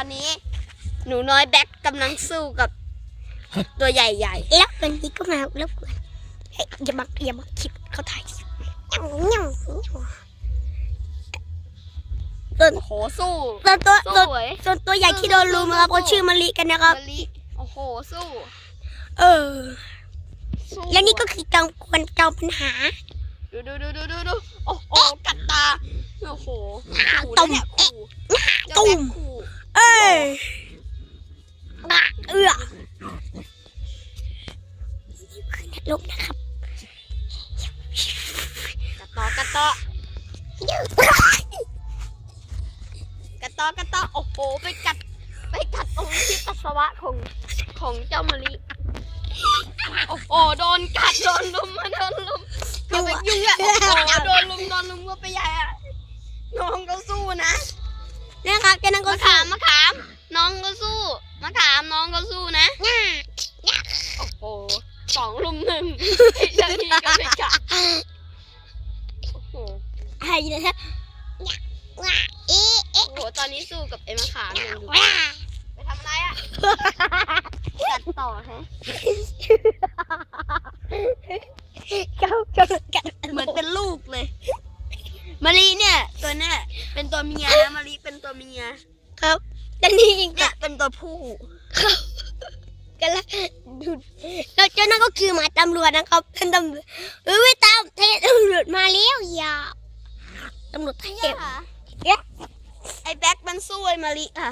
อนนี้ หนูน้อยแบ็คกำลังสู้กับ ตัวใหญ่แล้ววันนี้ก็มาแล้วกวนเฮ้ยอย่ามาอย่ามาคิดเขาถ่ายคลิปเงี้ยวเงี้ยวเงี้ยวส่วนๆโอ้โหสู้ส่วนตัวสู้ส่วนเว้ยส่วนตัวใหญ่ที่โดนลุมนะครับเขาชื่อมะลิกันนะครับ มะลิโอ้โหสู้เออ สู้และนี่ก็คือจอมกวนจอมปัญหา ดูดูดูดูดูดูโอ้โหกัดตาโอ้โหขู่ตุ่นะมเนี่ย ลบนะครับกัดต่อกัดต่อกัดต่อกัดต่อโอ้โหไปกัด ไปกัดตรงที่ปัสสาวะของของเจ้ามะลิโอ้โหโดนกัดโดนลุมมาโดนลุมอย่าไปยุ่งอะโอ้โหโดนลุมโดนลุมก็ไปใหญ่อะน้องก็สู้นะนะครับจากนั้นก็มะขามมะขาม สองลุมหนึ่งไอ้เจ้านี่ก็ไม่กัดโอ้โหอะไรนะว้าเอ๊ะโอ้โหตอนนี้สู้กับไอ้มะขามอย่างดุว้าไปทำอะไรอะกัดต่อฮะเขาจะกันเหมือนเป็นลูกเลยมะลิเนี่ย ตัวเนี่ยเป็นตัวเมียนะมะลิเป็นตัวเมียครับและนี่เองเนี่ก็ยเป็นตัวผู้ กันละดูแล้วเจ้านั่นก็คือหมาตำรวจนะครับเป็นตำรวจเอ้ยตามเทตำรวจมาแล้วอย่าตำรวจเทเนี่ยพค่ะเอ๊ะไอ้แบ็คมันสู้ไอ้มาลิค่ะ